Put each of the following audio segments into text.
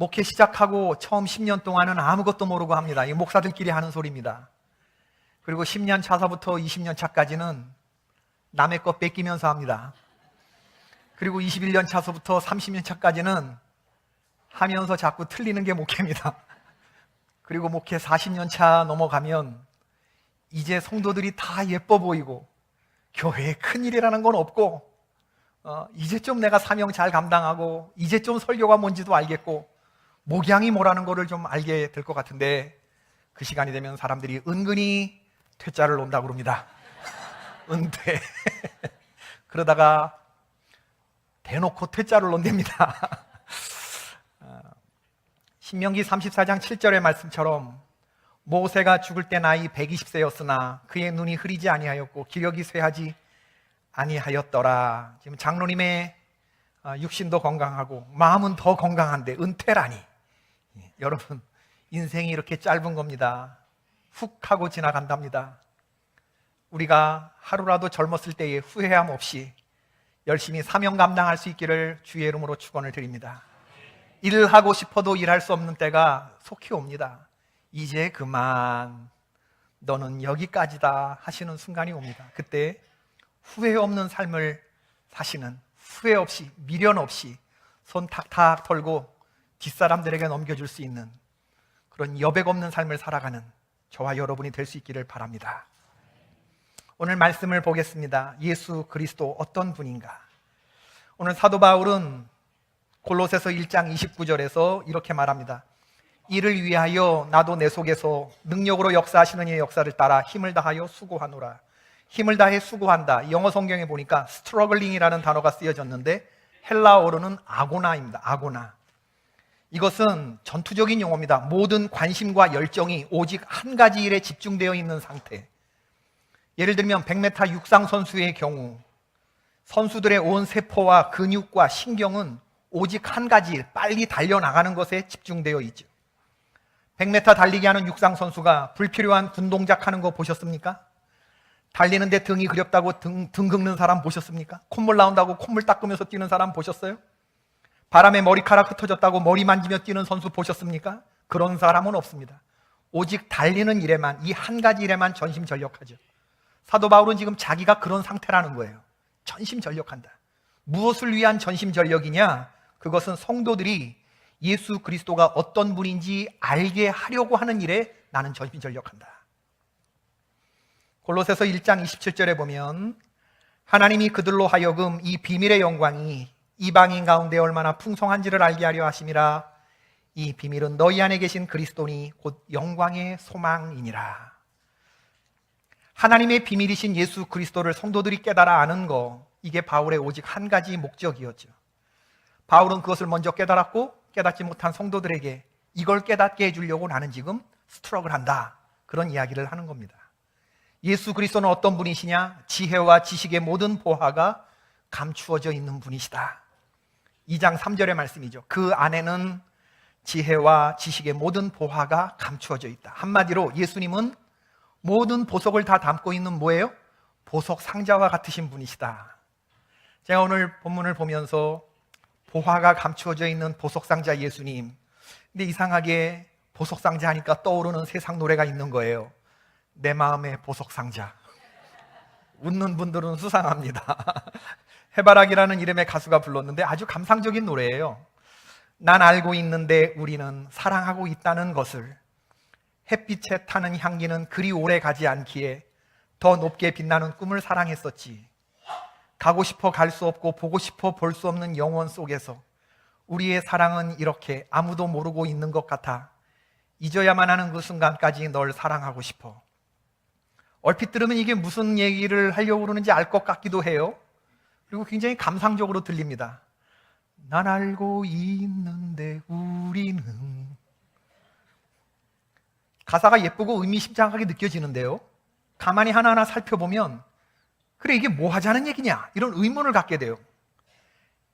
목회 시작하고 처음 10년 동안은 아무것도 모르고 합니다. 이 목사들끼리 하는 소리입니다. 그리고 10년 차서부터 20년 차까지는 남의 것 뺏기면서 합니다. 그리고 21년 차서부터 30년 차까지는 하면서 자꾸 틀리는 게 목회입니다. 그리고 목회 40년 차 넘어가면 이제 성도들이 다 예뻐 보이고 교회에 큰일이라는 건 없고 어, 이제 좀 내가 사명 잘 감당하고 이제 좀 설교가 뭔지도 알겠고 목양이 뭐라는 거를 좀 알게 될 것 같은데 그 시간이 되면 사람들이 은근히 퇴짜를 논다고 그럽니다. 은퇴. 그러다가 대놓고 퇴짜를 논답니다. 어, 신명기 34장 7절의 말씀처럼 모세가 죽을 때 나이 120세였으나 그의 눈이 흐리지 아니하였고 기력이 쇠하지 아니하였더라. 지금 장로님의 어, 육신도 건강하고 마음은 더 건강한데 은퇴라니. 예, 여러분 인생이 이렇게 짧은 겁니다. 훅 하고 지나간답니다. 우리가 하루라도 젊었을 때에 후회함 없이 열심히 사명 감당할 수 있기를 주의 이름으로 축원을 드립니다. 일을 하고 싶어도 일할 수 없는 때가 속히 옵니다. 이제 그만 너는 여기까지다 하시는 순간이 옵니다. 그때 후회 없는 삶을 사시는 후회 없이 미련 없이 손 탁탁 털고 뒷사람들에게 넘겨줄 수 있는 그런 여백 없는 삶을 살아가는 저와 여러분이 될 수 있기를 바랍니다. 오늘 말씀을 보겠습니다. 예수 그리스도 어떤 분인가? 오늘 사도 바울은 골로새서 1장 29절에서 이렇게 말합니다. 이를 위하여 나도 내 속에서 능력으로 역사하시는 이의 역사를 따라 힘을 다하여 수고하노라. 힘을 다해 수고한다. 영어 성경에 보니까 스트러글링이라는 단어가 쓰여졌는데 헬라어로는 아고나입니다. 아고나. 이것은 전투적인 용어입니다. 모든 관심과 열정이 오직 한 가지 일에 집중되어 있는 상태. 예를 들면 100m 육상 선수의 경우 선수들의 온 세포와 근육과 신경은 오직 한 가지 일, 빨리 달려나가는 것에 집중되어 있죠. 100m 달리기 하는 육상 선수가 불필요한 군 동작 하는 거 보셨습니까? 달리는데 등이 그렵다고 등, 등 긁는 사람 보셨습니까? 콧물 나온다고 콧물 닦으면서 뛰는 사람 보셨어요? 바람에 머리카락 흩어졌다고 머리 만지며 뛰는 선수 보셨습니까? 그런 사람은 없습니다. 오직 달리는 일에만, 이 한 가지 일에만 전심전력하죠. 사도 바울은 지금 자기가 그런 상태라는 거예요. 전심전력한다. 무엇을 위한 전심전력이냐? 그것은 성도들이 예수 그리스도가 어떤 분인지 알게 하려고 하는 일에 나는 전심전력한다. 골로새서 1장 27절에 보면 하나님이 그들로 하여금 이 비밀의 영광이 이방인 가운데 얼마나 풍성한지를 알게 하려 하심이라 이 비밀은 너희 안에 계신 그리스도니 곧 영광의 소망이니라. 하나님의 비밀이신 예수 그리스도를 성도들이 깨달아 아는 거 이게 바울의 오직 한 가지 목적이었죠. 바울은 그것을 먼저 깨달았고 깨닫지 못한 성도들에게 이걸 깨닫게 해주려고 나는 지금 스트럭을 한다. 그런 이야기를 하는 겁니다. 예수 그리스도는 어떤 분이시냐? 지혜와 지식의 모든 보화가 감추어져 있는 분이시다. 2장 3절의 말씀이죠. 그 안에는 지혜와 지식의 모든 보화가 감추어져 있다. 한마디로 예수님은 모든 보석을 다 담고 있는 뭐예요? 보석 상자와 같으신 분이시다. 제가 오늘 본문을 보면서 보화가 감추어져 있는 보석 상자 예수님. 근데 이상하게 보석 상자 하니까 떠오르는 세상 노래가 있는 거예요. 내 마음의 보석 상자. 웃는 분들은 수상합니다. 해바라기라는 이름의 가수가 불렀는데 아주 감상적인 노래예요. 난 알고 있는데 우리는 사랑하고 있다는 것을 햇빛에 타는 향기는 그리 오래 가지 않기에 더 높게 빛나는 꿈을 사랑했었지. 가고 싶어 갈 수 없고 보고 싶어 볼 수 없는 영원 속에서 우리의 사랑은 이렇게 아무도 모르고 있는 것 같아. 잊어야만 하는 그 순간까지 널 사랑하고 싶어. 얼핏 들으면 이게 무슨 얘기를 하려고 그러는지 알 것 같기도 해요. 그리고 굉장히 감상적으로 들립니다. 난 알고 있는데 우리는 가사가 예쁘고 의미심장하게 느껴지는데요. 가만히 하나하나 살펴보면 그래 이게 뭐 하자는 얘기냐 이런 의문을 갖게 돼요.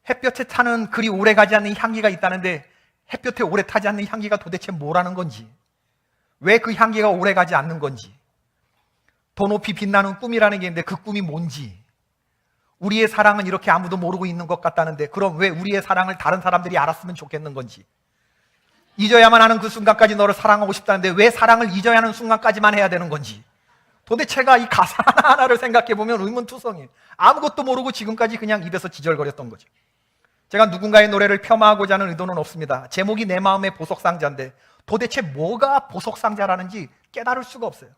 햇볕에 타는 그리 오래 가지 않는 향기가 있다는데 햇볕에 오래 타지 않는 향기가 도대체 뭐라는 건지 왜 그 향기가 오래 가지 않는 건지 더 높이 빛나는 꿈이라는 게 있는데 그 꿈이 뭔지 우리의 사랑은 이렇게 아무도 모르고 있는 것 같다는데 그럼 왜 우리의 사랑을 다른 사람들이 알았으면 좋겠는 건지 잊어야만 하는 그 순간까지 너를 사랑하고 싶다는데 왜 사랑을 잊어야 하는 순간까지만 해야 되는 건지 도대체가 이 가사 하나하나를 생각해 보면 의문투성이 아무것도 모르고 지금까지 그냥 입에서 지절거렸던 거죠. 제가 누군가의 노래를 폄하하고자 하는 의도는 없습니다. 제목이 내 마음의 보석상자인데 도대체 뭐가 보석상자라는지 깨달을 수가 없어요.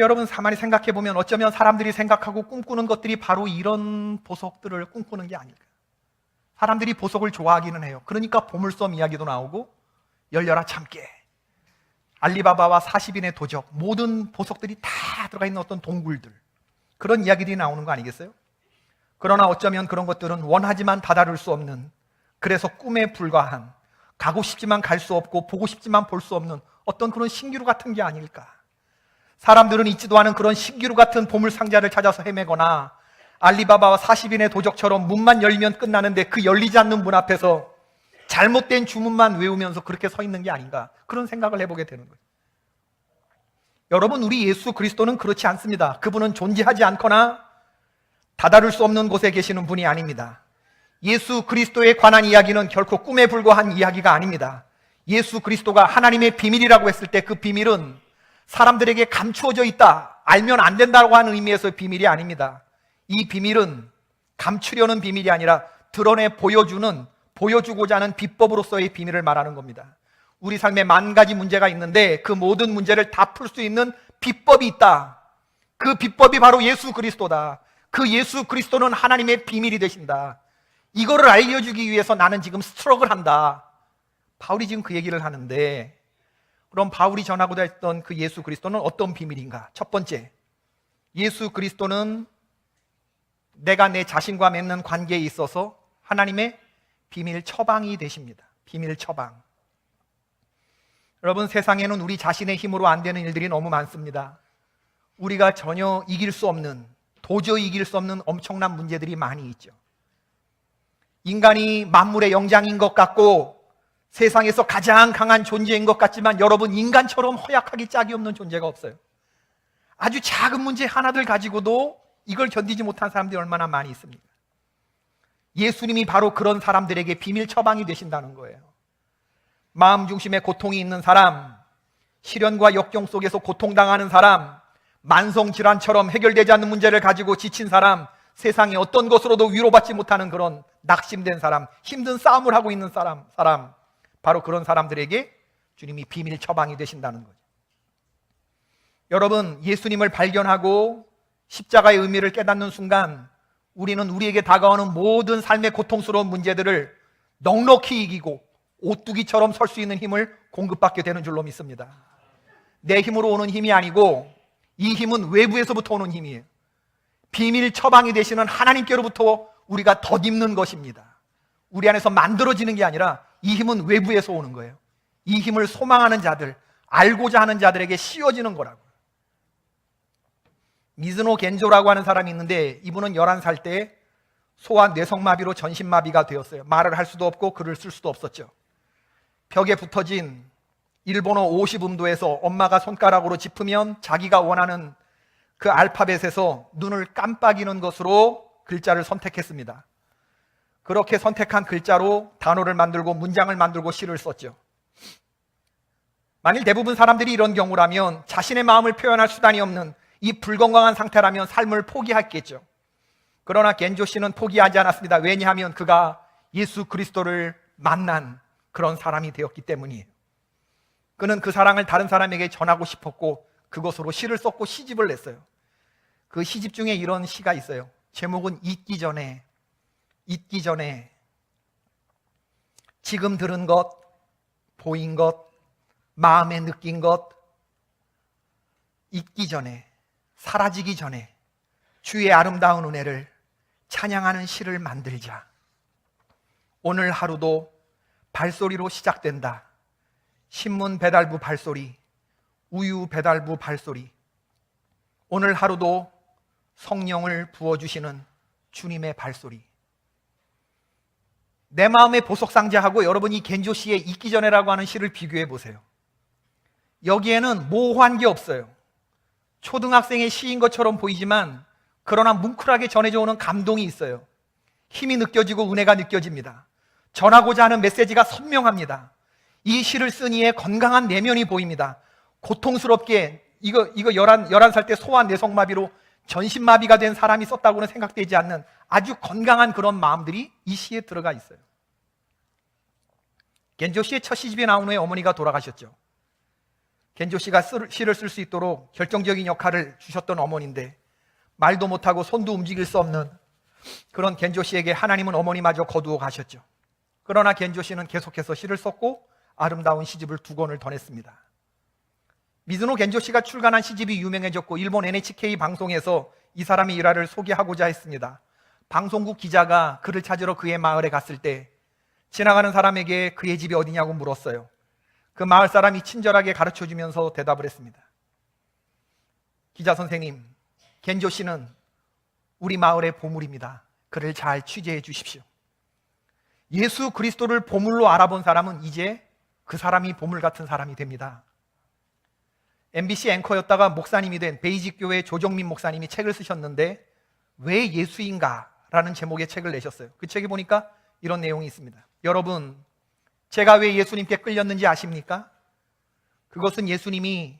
여러분 가만히 생각해 보면 어쩌면 사람들이 생각하고 꿈꾸는 것들이 바로 이런 보석들을 꿈꾸는 게 아닐까. 사람들이 보석을 좋아하기는 해요. 그러니까 보물섬 이야기도 나오고 열려라 참깨. 알리바바와 40인의 도적 모든 보석들이 다 들어가 있는 어떤 동굴들 그런 이야기들이 나오는 거 아니겠어요? 그러나 어쩌면 그런 것들은 원하지만 다다를 수 없는 그래서 꿈에 불과한 가고 싶지만 갈 수 없고 보고 싶지만 볼 수 없는 어떤 그런 신기루 같은 게 아닐까. 사람들은 잊지도 않은 그런 신기루 같은 보물 상자를 찾아서 헤매거나 알리바바와 40인의 도적처럼 문만 열면 끝나는데 그 열리지 않는 문 앞에서 잘못된 주문만 외우면서 그렇게 서 있는 게 아닌가 그런 생각을 해보게 되는 거예요. 여러분 우리 예수 그리스도는 그렇지 않습니다. 그분은 존재하지 않거나 다다를 수 없는 곳에 계시는 분이 아닙니다. 예수 그리스도에 관한 이야기는 결코 꿈에 불과한 이야기가 아닙니다. 예수 그리스도가 하나님의 비밀이라고 했을 때 그 비밀은 사람들에게 감추어져 있다, 알면 안 된다고 하는 의미에서의 비밀이 아닙니다. 이 비밀은 감추려는 비밀이 아니라 드러내 보여주는, 보여주고자 하는 비법으로서의 비밀을 말하는 겁니다. 우리 삶에 만 가지 문제가 있는데 그 모든 문제를 다 풀 수 있는 비법이 있다. 그 비법이 바로 예수 그리스도다. 그 예수 그리스도는 하나님의 비밀이 되신다. 이거를 알려주기 위해서 나는 지금 스트럭을 한다. 바울이 지금 그 얘기를 하는데, 그럼 바울이 전하고자 했던 그 예수 그리스도는 어떤 비밀인가? 첫 번째, 예수 그리스도는 내가 내 자신과 맺는 관계에 있어서 하나님의 비밀 처방이 되십니다. 비밀 처방. 여러분, 세상에는 우리 자신의 힘으로 안 되는 일들이 너무 많습니다. 우리가 전혀 이길 수 없는, 도저히 이길 수 없는 엄청난 문제들이 많이 있죠. 인간이 만물의 영장인 것 같고 세상에서 가장 강한 존재인 것 같지만 여러분 인간처럼 허약하기 짝이 없는 존재가 없어요. 아주 작은 문제 하나들 가지고도 이걸 견디지 못한 사람들이 얼마나 많이 있습니까? 예수님이 바로 그런 사람들에게 비밀 처방이 되신다는 거예요. 마음 중심에 고통이 있는 사람, 시련과 역경 속에서 고통당하는 사람, 만성 질환처럼 해결되지 않는 문제를 가지고 지친 사람, 세상에 어떤 것으로도 위로받지 못하는 그런 낙심된 사람, 힘든 싸움을 하고 있는 사람, 사람, 바로 그런 사람들에게 주님이 비밀 처방이 되신다는 거죠. 여러분, 예수님을 발견하고 십자가의 의미를 깨닫는 순간 우리는 우리에게 다가오는 모든 삶의 고통스러운 문제들을 넉넉히 이기고 오뚜기처럼 설 수 있는 힘을 공급받게 되는 줄로 믿습니다. 내 힘으로 오는 힘이 아니고 이 힘은 외부에서부터 오는 힘이에요. 비밀 처방이 되시는 하나님께로부터 우리가 덧입는 것입니다. 우리 안에서 만들어지는 게 아니라 이 힘은 외부에서 오는 거예요. 이 힘을 소망하는 자들, 알고자 하는 자들에게 씌워지는 거라고. 미즈노 겐조라고 하는 사람이 있는데 이분은 11살 때 소아 뇌성마비로 전신마비가 되었어요. 말을 할 수도 없고 글을 쓸 수도 없었죠. 벽에 붙어진 일본어 50음도에서 엄마가 손가락으로 짚으면 자기가 원하는 그 알파벳에서 눈을 깜빡이는 것으로 글자를 선택했습니다. 그렇게 선택한 글자로 단어를 만들고 문장을 만들고 시를 썼죠. 만일 대부분 사람들이 이런 경우라면 자신의 마음을 표현할 수단이 없는 이 불건강한 상태라면 삶을 포기했겠죠. 그러나 겐조 씨는 포기하지 않았습니다. 왜냐하면 그가 예수 그리스도를 만난 그런 사람이 되었기 때문이에요. 그는 그 사랑을 다른 사람에게 전하고 싶었고 그것으로 시를 썼고 시집을 냈어요. 그 시집 중에 이런 시가 있어요. 제목은 잊기 전에, 잊기 전에, 지금 들은 것, 보인 것, 마음에 느낀 것, 잊기 전에, 사라지기 전에 주의 아름다운 은혜를 찬양하는 시를 만들자. 오늘 하루도 발소리로 시작된다. 신문 배달부 발소리, 우유 배달부 발소리. 오늘 하루도 성령을 부어주시는 주님의 발소리. 내 마음의 보석상자하고 여러분이 겐조 씨의 잊기 전에라고 하는 시를 비교해 보세요. 여기에는 모호한 게 없어요. 초등학생의 시인 것처럼 보이지만 그러나 뭉클하게 전해져 오는 감동이 있어요. 힘이 느껴지고 은혜가 느껴집니다. 전하고자 하는 메시지가 선명합니다. 이 시를 쓴 이의 건강한 내면이 보입니다. 고통스럽게 이거 이거 11, 11살 때 소아 내성마비로 전신마비가 된 사람이 썼다고는 생각되지 않는 아주 건강한 그런 마음들이 이 시에 들어가 있어요. 겐조 씨의 첫 시집이 나온 후에 어머니가 돌아가셨죠. 겐조 씨가 쓸- 시를 쓸 수 있도록 결정적인 역할을 주셨던 어머니인데 말도 못하고 손도 움직일 수 없는 그런 겐조 씨에게 하나님은 어머니마저 거두어 가셨죠. 그러나 겐조 씨는 계속해서 시를 썼고 아름다운 시집을 두 권을 더 냈습니다. 미즈노 겐조 씨가 출간한 시집이 유명해졌고 일본 NHK 방송에서 이 사람의 일화를 소개하고자 했습니다. 방송국 기자가 그를 찾으러 그의 마을에 갔을 때 지나가는 사람에게 그의 집이 어디냐고 물었어요. 그 마을 사람이 친절하게 가르쳐 주면서 대답을 했습니다. 기자 선생님, 겐조 씨는 우리 마을의 보물입니다. 그를 잘 취재해 주십시오. 예수 그리스도를 보물로 알아본 사람은 이제 그 사람이 보물 같은 사람이 됩니다. MBC 앵커였다가 목사님이 된 베이직 교회 조정민 목사님이 책을 쓰셨는데 왜 예수인가? 라는 제목의 책을 내셨어요. 그 책에 보니까 이런 내용이 있습니다. 여러분, 제가 왜 예수님께 끌렸는지 아십니까? 그것은 예수님이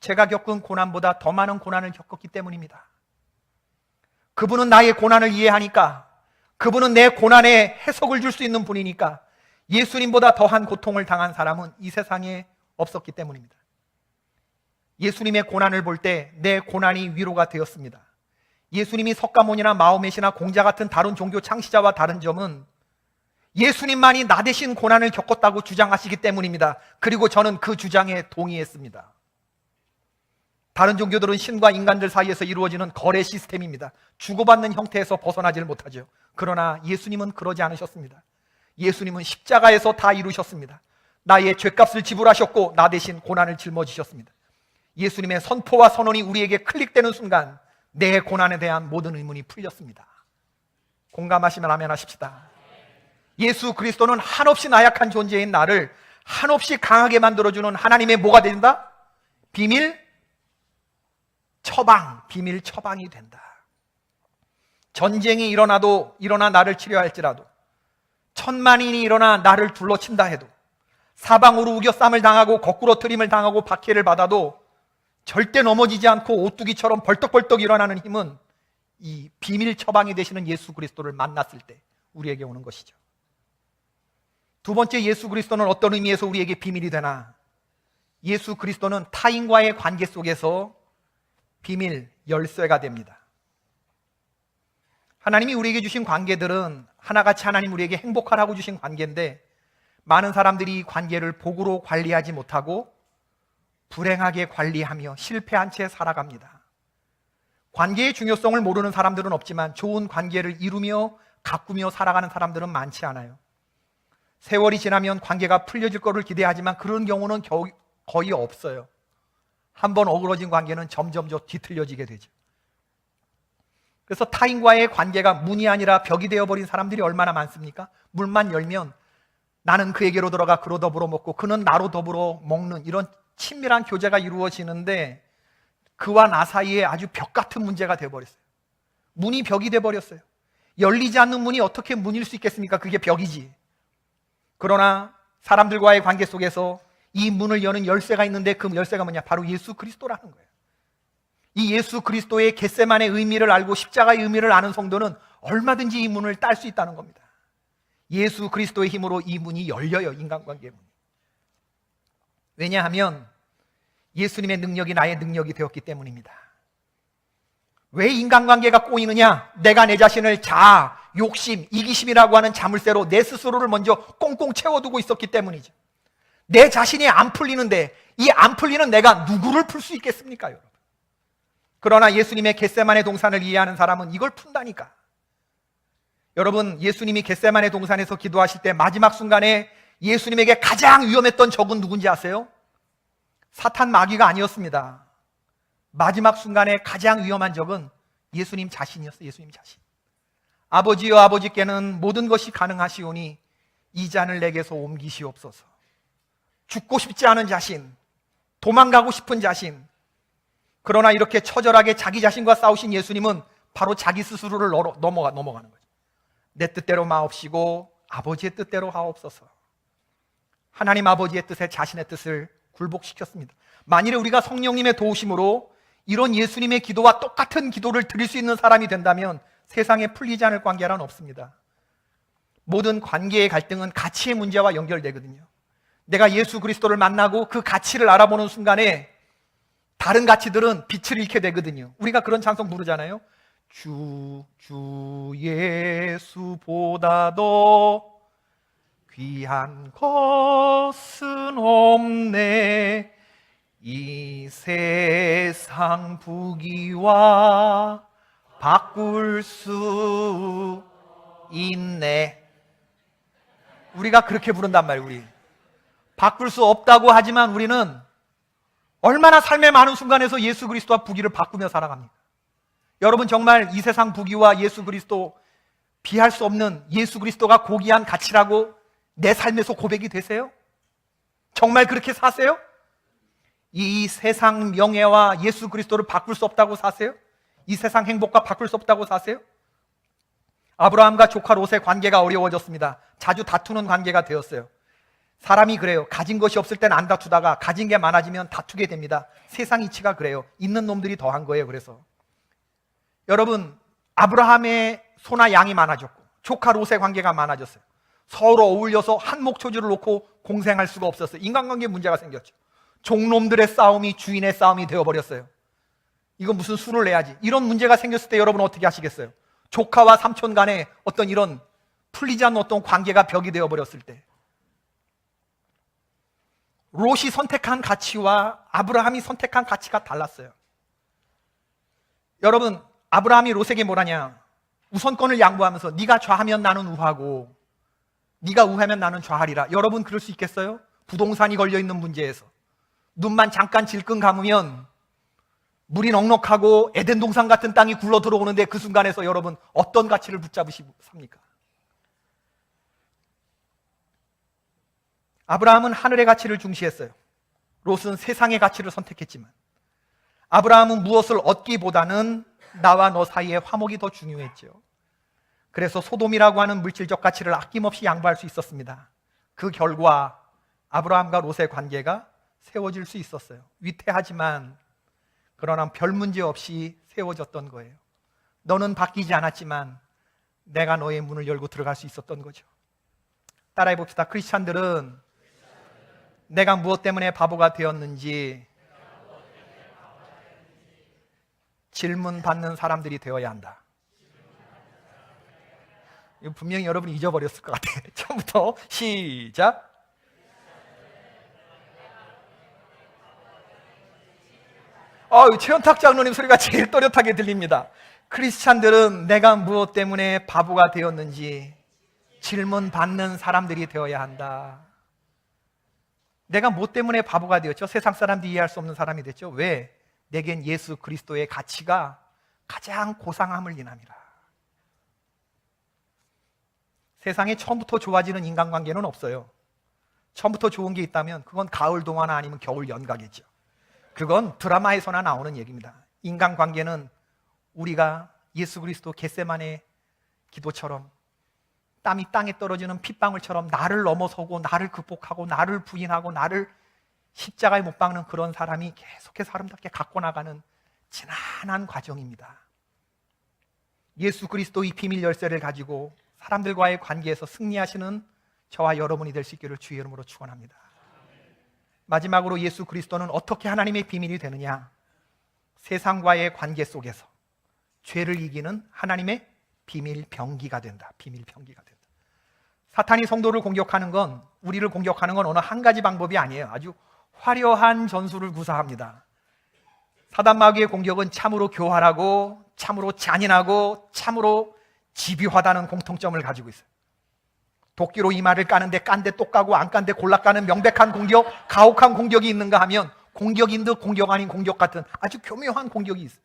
제가 겪은 고난보다 더 많은 고난을 겪었기 때문입니다. 그분은 나의 고난을 이해하니까 그분은 내 고난에 해석을 줄 수 있는 분이니까 예수님보다 더한 고통을 당한 사람은 이 세상에 없었기 때문입니다. 예수님의 고난을 볼 때 내 고난이 위로가 되었습니다. 예수님이 석가모니나 마오멧이나 공자 같은 다른 종교 창시자와 다른 점은 예수님만이 나 대신 고난을 겪었다고 주장하시기 때문입니다. 그리고 저는 그 주장에 동의했습니다. 다른 종교들은 신과 인간들 사이에서 이루어지는 거래 시스템입니다. 주고받는 형태에서 벗어나질 못하죠. 그러나 예수님은 그러지 않으셨습니다. 예수님은 십자가에서 다 이루셨습니다. 나의 죄값을 지불하셨고 나 대신 고난을 짊어지셨습니다. 예수님의 선포와 선언이 우리에게 클릭되는 순간 내 고난에 대한 모든 의문이 풀렸습니다. 공감하시면 아멘 하십시다. 예수 그리스도는 한없이 나약한 존재인 나를 한없이 강하게 만들어주는 하나님의 뭐가 된다? 비밀 처방, 비밀 처방이 된다. 전쟁이 일어나도 일어나 나를 치료할지라도 천만인이 일어나 나를 둘러친다 해도 사방으로 우겨 쌈을 당하고 거꾸로 트림을 당하고 박해를 받아도 절대 넘어지지 않고 오뚜기처럼 벌떡벌떡 일어나는 힘은 이 비밀 처방이 되시는 예수 그리스도를 만났을 때 우리에게 오는 것이죠. 두 번째 예수 그리스도는 어떤 의미에서 우리에게 비밀이 되나? 예수 그리스도는 타인과의 관계 속에서 비밀 열쇠가 됩니다. 하나님이 우리에게 주신 관계들은 하나같이 하나님 우리에게 행복하라고 주신 관계인데 많은 사람들이 이 관계를 복으로 관리하지 못하고 불행하게 관리하며 실패한 채 살아갑니다. 관계의 중요성을 모르는 사람들은 없지만 좋은 관계를 이루며 가꾸며 살아가는 사람들은 많지 않아요. 세월이 지나면 관계가 풀려질 거를 기대하지만 그런 경우는 겨우- 거의 없어요. 한번 어그러진 관계는 점점 더 뒤틀려지게 되죠. 그래서 타인과의 관계가 문이 아니라 벽이 되어버린 사람들이 얼마나 많습니까? 문만 열면 나는 그에게로 들어가 그로 더불어 먹고 그는 나로 더불어 먹는 이런 친밀한 교제가 이루어지는데 그와 나 사이에 아주 벽 같은 문제가 되어버렸어요. 문이 벽이 되어버렸어요. 열리지 않는 문이 어떻게 문일 수 있겠습니까? 그게 벽이지. 그러나 사람들과의 관계 속에서 이 문을 여는 열쇠가 있는데 그 열쇠가 뭐냐? 바로 예수 그리스도라는 거예요. 이 예수 그리스도의 겟세만의 의미를 알고 십자가의 의미를 아는 성도는 얼마든지 이 문을 딸 수 있다는 겁니다. 예수 그리스도의 힘으로 이 문이 열려요, 인간관계 문이. 왜냐하면 예수님의 능력이 나의 능력이 되었기 때문입니다. 왜 인간관계가 꼬이느냐? 내가 내 자신을 자아, 욕심, 이기심이라고 하는 자물쇠로 내 스스로를 먼저 꽁꽁 채워두고 있었기 때문이죠. 내 자신이 안 풀리는데 이 안 풀리는 내가 누구를 풀 수 있겠습니까, 여러분? 그러나 예수님의 겟세만의 동산을 이해하는 사람은 이걸 푼다니까. 여러분, 예수님이 겟세만의 동산에서 기도하실 때 마지막 순간에 예수님에게 가장 위험했던 적은 누군지 아세요? 사탄 마귀가 아니었습니다. 마지막 순간에 가장 위험한 적은 예수님 자신이었어요. 예수님 자신. 아버지여 아버지께는 모든 것이 가능하시오니 이 잔을 내게서 옮기시옵소서. 죽고 싶지 않은 자신, 도망가고 싶은 자신. 그러나 이렇게 처절하게 자기 자신과 싸우신 예수님은 바로 자기 스스로를 넘어가, 넘어가는 거죠. 내 뜻대로 마옵시고 아버지의 뜻대로 하옵소서. 하나님 아버지의 뜻에 자신의 뜻을 굴복시켰습니다. 만일에 우리가 성령님의 도우심으로 이런 예수님의 기도와 똑같은 기도를 드릴 수 있는 사람이 된다면 세상에 풀리지 않을 관계란 없습니다. 모든 관계의 갈등은 가치의 문제와 연결되거든요. 내가 예수 그리스도를 만나고 그 가치를 알아보는 순간에 다른 가치들은 빛을 잃게 되거든요. 우리가 그런 찬송 부르잖아요. 주, 주 예수보다 도 귀한 것은 없네. 이 세상 부귀와 바꿀 수 있네. 우리가 그렇게 부른단 말이에요, 우리. 바꿀 수 없다고 하지만 우리는 얼마나 삶의 많은 순간에서 예수 그리스도와 부귀를 바꾸며 살아갑니까? 여러분 정말 이 세상 부귀와 예수 그리스도 비할 수 없는 예수 그리스도가 고귀한 가치라고 내 삶에서 고백이 되세요? 정말 그렇게 사세요? 이 세상 명예와 예수 그리스도를 바꿀 수 없다고 사세요? 이 세상 행복과 바꿀 수 없다고 사세요? 아브라함과 조카 롯의 관계가 어려워졌습니다. 자주 다투는 관계가 되었어요. 사람이 그래요. 가진 것이 없을 때는 안 다투다가 가진 게 많아지면 다투게 됩니다. 세상 이치가 그래요. 있는 놈들이 더한 거예요. 그래서 여러분 아브라함의 소나 양이 많아졌고 조카 롯의 관계가 많아졌어요. 서로 어울려서 한 목 초지를 놓고 공생할 수가 없었어요. 인간관계 문제가 생겼죠. 종놈들의 싸움이 주인의 싸움이 되어버렸어요. 이거 무슨 수를 내야지. 이런 문제가 생겼을 때 여러분 어떻게 하시겠어요? 조카와 삼촌 간에 어떤 이런 풀리지 않는 어떤 관계가 벽이 되어버렸을 때. 롯이 선택한 가치와 아브라함이 선택한 가치가 달랐어요. 여러분, 아브라함이 롯에게 뭐라냐? 우선권을 양보하면서 네가 좌하면 나는 우하고 네가 우하면 나는 좌하리라. 여러분 그럴 수 있겠어요? 부동산이 걸려 있는 문제에서 눈만 잠깐 질끈 감으면 물이 넉넉하고 에덴 동산 같은 땅이 굴러 들어오는데 그 순간에서 여러분 어떤 가치를 붙잡으시고 삽니까? 아브라함은 하늘의 가치를 중시했어요. 롯은 세상의 가치를 선택했지만 아브라함은 무엇을 얻기보다는 나와 너 사이의 화목이 더 중요했죠. 그래서 소돔이라고 하는 물질적 가치를 아낌없이 양보할 수 있었습니다. 그 결과 아브라함과 롯의 관계가 세워질 수 있었어요. 위태하지만 그러나 별 문제 없이 세워졌던 거예요. 너는 바뀌지 않았지만 내가 너의 문을 열고 들어갈 수 있었던 거죠. 따라해 봅시다. 크리스찬들은 내가 무엇 때문에 바보가 되었는지 질문 받는 사람들이 되어야 한다. 분명히 여러분이 잊어버렸을 것 같아요. 처음부터 시작. 아, 최현탁 장로님 소리가 제일 또렷하게 들립니다. 크리스찬들은 내가 무엇 때문에 바보가 되었는지 질문 받는 사람들이 되어야 한다. 내가 뭐 때문에 바보가 되었죠? 세상 사람들이 이해할 수 없는 사람이 됐죠? 왜? 내겐 예수 그리스도의 가치가 가장 고상함을 인함이라. 세상에 처음부터 좋아지는 인간관계는 없어요. 처음부터 좋은 게 있다면 그건 가을 동화나 아니면 겨울 연가겠죠. 그건 드라마에서나 나오는 얘기입니다. 인간관계는 우리가 예수 그리스도 겟세만의 기도처럼 땀이 땅에 떨어지는 핏방울처럼 나를 넘어서고 나를 극복하고 나를 부인하고 나를 십자가에 못 박는 그런 사람이 계속해서 아름답게 갖고 나가는 지난한 과정입니다. 예수 그리스도 이 비밀 열쇠를 가지고 사람들과의 관계에서 승리하시는 저와 여러분이 될 수 있기를 주의 이름으로 축원합니다. 마지막으로 예수 그리스도는 어떻게 하나님의 비밀이 되느냐? 세상과의 관계 속에서 죄를 이기는 하나님의 비밀 병기가 된다. 비밀 병기가 된다. 사탄이 성도를 공격하는 건 우리를 공격하는 건 어느 한 가지 방법이 아니에요. 아주 화려한 전술을 구사합니다. 사단 마귀의 공격은 참으로 교활하고 참으로 잔인하고 참으로 집요하다는 공통점을 가지고 있어요. 도끼로 이마를 까는데 깐데 똑 까고 안 깐데 골라 까는 명백한 공격, 가혹한 공격이 있는가 하면 공격인 듯 공격 아닌 공격 같은 아주 교묘한 공격이 있어요.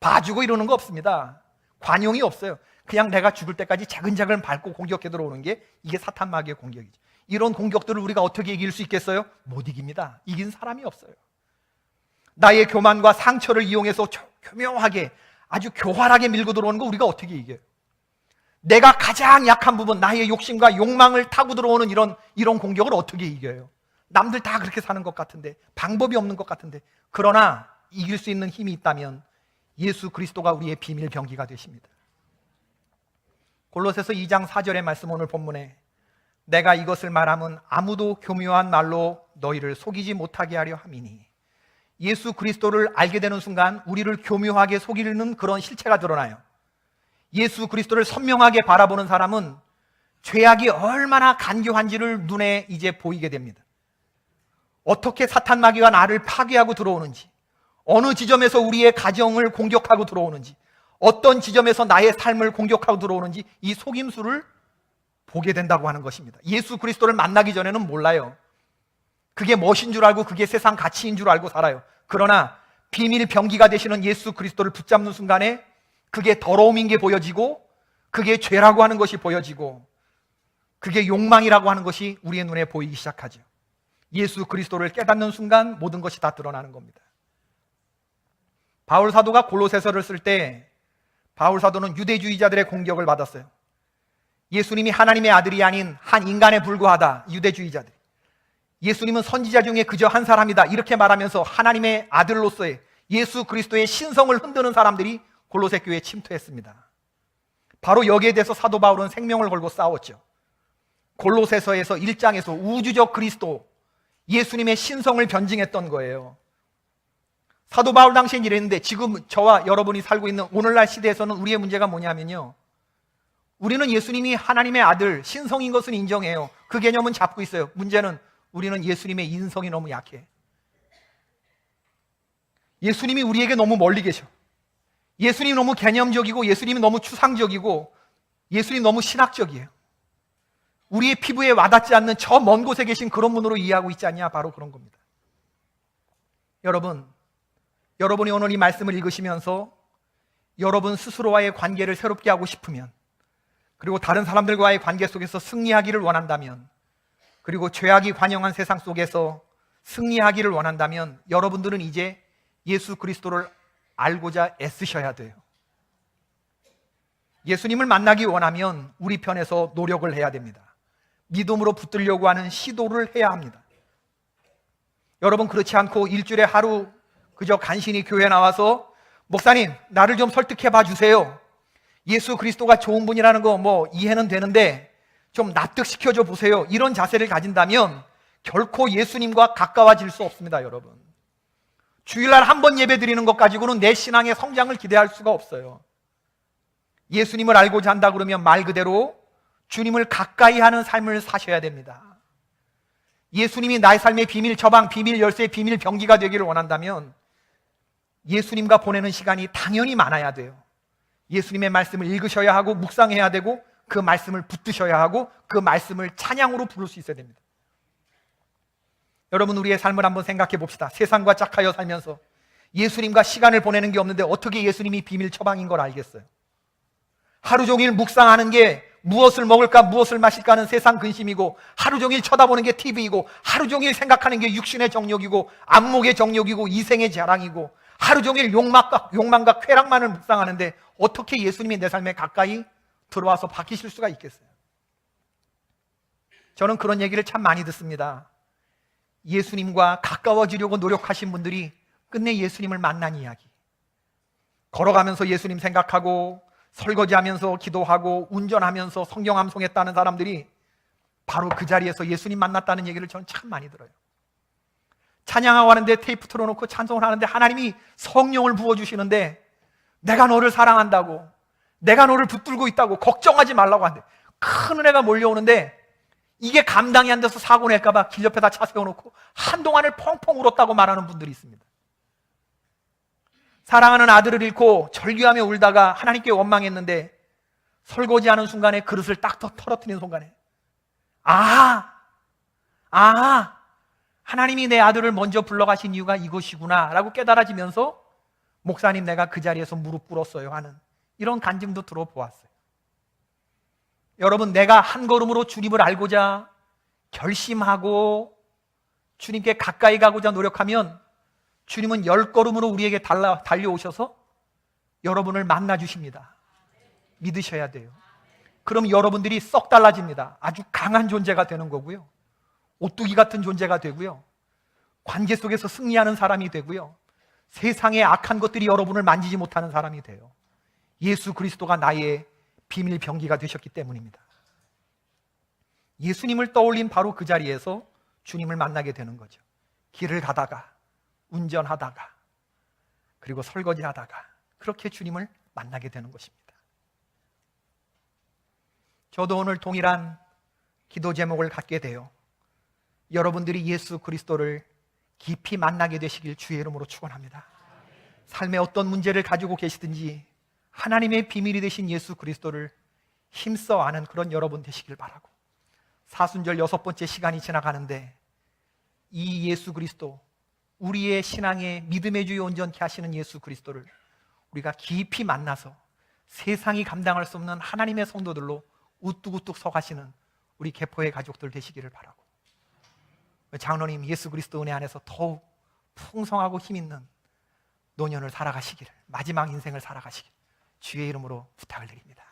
봐주고 이러는 거 없습니다. 관용이 없어요. 그냥 내가 죽을 때까지 자근자근 밟고 공격해 들어오는 게 이게 사탄 마귀의 공격이죠. 이런 공격들을 우리가 어떻게 이길 수 있겠어요? 못 이깁니다. 이긴 사람이 없어요. 나의 교만과 상처를 이용해서 교묘하게 아주 교활하게 밀고 들어오는 거 우리가 어떻게 이겨요? 내가 가장 약한 부분, 나의 욕심과 욕망을 타고 들어오는 이런, 이런 공격을 어떻게 이겨요? 남들 다 그렇게 사는 것 같은데, 방법이 없는 것 같은데, 그러나 이길 수 있는 힘이 있다면 예수 그리스도가 우리의 비밀 병기가 되십니다. 골로새서 2장 4절의 말씀 오늘 본문에 내가 이것을 말하면 아무도 교묘한 말로 너희를 속이지 못하게 하려 함이니 예수 그리스도를 알게 되는 순간 우리를 교묘하게 속이는 그런 실체가 드러나요. 예수 그리스도를 선명하게 바라보는 사람은 죄악이 얼마나 간교한지를 눈에 이제 보이게 됩니다. 어떻게 사탄 마귀가 나를 파괴하고 들어오는지, 어느 지점에서 우리의 가정을 공격하고 들어오는지, 어떤 지점에서 나의 삶을 공격하고 들어오는지 이 속임수를 보게 된다고 하는 것입니다. 예수 그리스도를 만나기 전에는 몰라요. 그게 멋인 줄 알고 그게 세상 가치인 줄 알고 살아요. 그러나 비밀 병기가 되시는 예수 그리스도를 붙잡는 순간에 그게 더러움인 게 보여지고 그게 죄라고 하는 것이 보여지고 그게 욕망이라고 하는 것이 우리의 눈에 보이기 시작하죠. 예수 그리스도를 깨닫는 순간 모든 것이 다 드러나는 겁니다. 바울 사도가 골로새서를 쓸 때 바울 사도는 유대주의자들의 공격을 받았어요. 예수님이 하나님의 아들이 아닌 한 인간에 불과하다. 유대주의자들. 예수님은 선지자 중에 그저 한 사람이다. 이렇게 말하면서 하나님의 아들로서의 예수 그리스도의 신성을 흔드는 사람들이 골로새 교회에 침투했습니다. 바로 여기에 대해서 사도 바울은 생명을 걸고 싸웠죠. 골로새서에서 1장에서 우주적 그리스도 예수님의 신성을 변증했던 거예요. 사도 바울 당시엔 이랬는데 지금 저와 여러분이 살고 있는 오늘날 시대에서는 우리의 문제가 뭐냐면요. 우리는 예수님이 하나님의 아들, 신성인 것은 인정해요. 그 개념은 잡고 있어요. 문제는 우리는 예수님의 인성이 너무 약해. 예수님이 우리에게 너무 멀리 계셔. 예수님이 너무 개념적이고 예수님이 너무 추상적이고 예수님이 너무 신학적이에요. 우리의 피부에 와닿지 않는 저 먼 곳에 계신 그런 분으로 이해하고 있지 않냐? 바로 그런 겁니다. 여러분, 여러분이 오늘 이 말씀을 읽으시면서 여러분 스스로와의 관계를 새롭게 하고 싶으면 그리고 다른 사람들과의 관계 속에서 승리하기를 원한다면 그리고 죄악이 관영한 세상 속에서 승리하기를 원한다면 여러분들은 이제 예수 그리스도를 알고자 애쓰셔야 돼요. 예수님을 만나기 원하면 우리 편에서 노력을 해야 됩니다. 믿음으로 붙들려고 하는 시도를 해야 합니다. 여러분 그렇지 않고 일주일에 하루 그저 간신히 교회 나와서 목사님 나를 좀 설득해 봐 주세요. 예수 그리스도가 좋은 분이라는 거 뭐 이해는 되는데 좀 납득시켜 줘 보세요. 이런 자세를 가진다면 결코 예수님과 가까워질 수 없습니다, 여러분. 주일날 한 번 예배 드리는 것 가지고는 내 신앙의 성장을 기대할 수가 없어요. 예수님을 알고자 한다 그러면 말 그대로 주님을 가까이 하는 삶을 사셔야 됩니다. 예수님이 나의 삶의 비밀 처방, 비밀 열쇠, 비밀 병기가 되기를 원한다면 예수님과 보내는 시간이 당연히 많아야 돼요. 예수님의 말씀을 읽으셔야 하고 묵상해야 되고 그 말씀을 붙드셔야 하고 그 말씀을 찬양으로 부를 수 있어야 됩니다. 여러분 우리의 삶을 한번 생각해 봅시다. 세상과 짝하여 살면서 예수님과 시간을 보내는 게 없는데 어떻게 예수님이 비밀 처방인 걸 알겠어요? 하루 종일 묵상하는 게 무엇을 먹을까, 무엇을 마실까 하는 세상 근심이고, 하루 종일 쳐다보는 게 TV이고, 하루 종일 생각하는 게 육신의 정욕이고, 안목의 정욕이고, 이생의 자랑이고, 하루 종일 욕망과, 욕망과 쾌락만을 묵상하는데, 어떻게 예수님이 내 삶에 가까이 들어와서 바뀌실 수가 있겠어요? 저는 그런 얘기를 참 많이 듣습니다. 예수님과 가까워지려고 노력하신 분들이 끝내 예수님을 만난 이야기. 걸어가면서 예수님 생각하고 설거지하면서 기도하고 운전하면서 성경 암송했다는 사람들이 바로 그 자리에서 예수님 만났다는 얘기를 저는 참 많이 들어요. 찬양하고 하는데 테이프 틀어놓고 찬송을 하는데 하나님이 성령을 부어주시는데 내가 너를 사랑한다고 내가 너를 붙들고 있다고 걱정하지 말라고 하는데 큰 은혜가 몰려오는데 이게 감당이 안 돼서 사고 낼까봐 길 옆에다 차 세워놓고 한동안을 펑펑 울었다고 말하는 분들이 있습니다. 사랑하는 아들을 잃고 절규하며 울다가 하나님께 원망했는데 설거지하는 순간에 그릇을 딱 털어뜨리는 순간에 아, 아, 하나님이 내 아들을 먼저 불러가신 이유가 이것이구나 라고 깨달아지면서 목사님 내가 그 자리에서 무릎 꿇었어요 하는 이런 간증도 들어보았어요. 여러분 내가 한 걸음으로 주님을 알고자 결심하고 주님께 가까이 가고자 노력하면 주님은 열 걸음으로 우리에게 달라, 달려오셔서 여러분을 만나 주십니다. 믿으셔야 돼요. 그럼 여러분들이 썩 달라집니다. 아주 강한 존재가 되는 거고요. 오뚜기 같은 존재가 되고요. 관계 속에서 승리하는 사람이 되고요. 세상의 악한 것들이 여러분을 만지지 못하는 사람이 돼요. 예수 그리스도가 나의 비밀 병기가 되셨기 때문입니다. 예수님을 떠올린 바로 그 자리에서 주님을 만나게 되는 거죠. 길을 가다가, 운전하다가, 그리고 설거지 하다가, 그렇게 주님을 만나게 되는 것입니다. 저도 오늘 동일한 기도 제목을 갖게 돼요. 여러분들이 예수 그리스도를 깊이 만나게 되시길 주의 이름으로 축원합니다. 삶의 어떤 문제를 가지고 계시든지 하나님의 비밀이 되신 예수 그리스도를 힘써 아는 그런 여러분 되시길 바라고 사순절 여섯 번째 시간이 지나가는데 이 예수 그리스도 우리의 신앙의 믿음의 주요 온전케 하시는 예수 그리스도를 우리가 깊이 만나서 세상이 감당할 수 없는 하나님의 성도들로 우뚝우뚝 서가시는 우리 개포의 가족들 되시기를 바라고 장로님 예수 그리스도 은혜 안에서 더욱 풍성하고 힘 있는 노년을 살아가시기를 마지막 인생을 살아가시길 주의 이름으로 부탁을 드립니다.